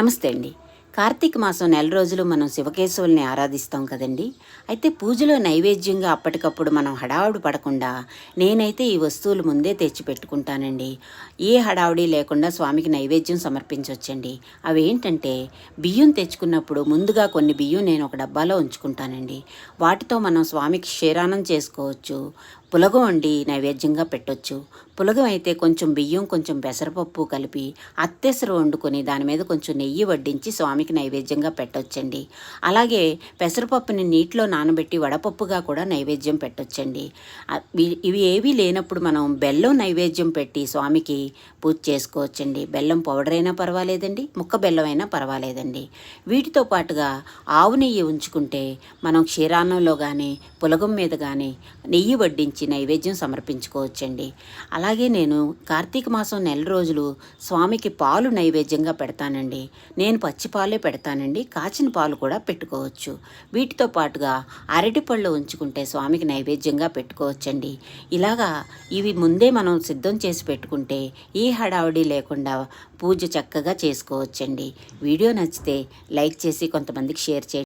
నమస్తే అండి. కార్తీక మాసం నెల రోజులు మనం శివకేశవుల్ని ఆరాధిస్తాం కదండి. అయితే పూజలో నైవేద్యంగా అప్పటికప్పుడు మనం హడావుడి పడకుండా నేనైతే ఈ వస్తువులు ముందే తెచ్చి పెట్టుకుంటానండి. ఏ హడావుడి లేకుండా స్వామికి నైవేద్యం సమర్పించవచ్చండి అవి ఏంటంటే బియ్యం తెచ్చుకున్నప్పుడు ముందుగా కొన్ని బియ్యం నేను ఒక డబ్బాలో ఉంచుకుంటానండి. వాటితో మనం స్వామికి క్షీరానం చేసుకోవచ్చు. పులగం వండి నైవేద్యంగా పెట్టొచ్చు. పులగం అయితే కొంచెం బియ్యం కొంచెం పెసరపప్పు కలిపి అత్తెసరు వండుకొని దాని మీద కొంచెం నెయ్యి వడ్డించి స్వామికి నైవేద్యంగా పెట్టొచ్చండి. అలాగే పెసరపప్పుని నీటిలో నానబెట్టి వడపప్పుగా కూడా నైవేద్యం పెట్టొచ్చండి. ఇవి- ఇవి ఏవీ లేనప్పుడు మనం బెల్లం నైవేద్యం పెట్టి స్వామికి పూజ చేసుకోవచ్చండి. బెల్లం పౌడర్ అయినా పర్వాలేదండి ముక్క బెల్లం అయినా పర్వాలేదండి. వీటితో పాటుగా ఆవు నెయ్యి ఉంచుకుంటే మనం క్షీరాన్నంలో కానీ పులగం మీద కానీ నెయ్యి వడ్డించి నైవేద్యం సమర్పించుకోవచ్చండి. అలాగే నేను కార్తీక మాసం నెల రోజులు స్వామికి పాలు నైవేద్యంగా పెడతానండి. నేను పచ్చి పాలే పెడతానండి. కాచిన పాలు కూడా పెట్టుకోవచ్చు. వీటితో పాటుగా అరటిపళ్ళు ఉంచుకుంటే స్వామికి నైవేద్యంగా పెట్టుకోవచ్చండి. ఇలాగా ఇవి ముందే మనం సిద్ధం చేసి పెట్టుకుంటే ఈ హడావుడి లేకుండా పూజ చక్కగా చేసుకోవచ్చండి. వీడియో నచ్చితే లైక్ చేసి కొంతమందికి షేర్ చేయండి.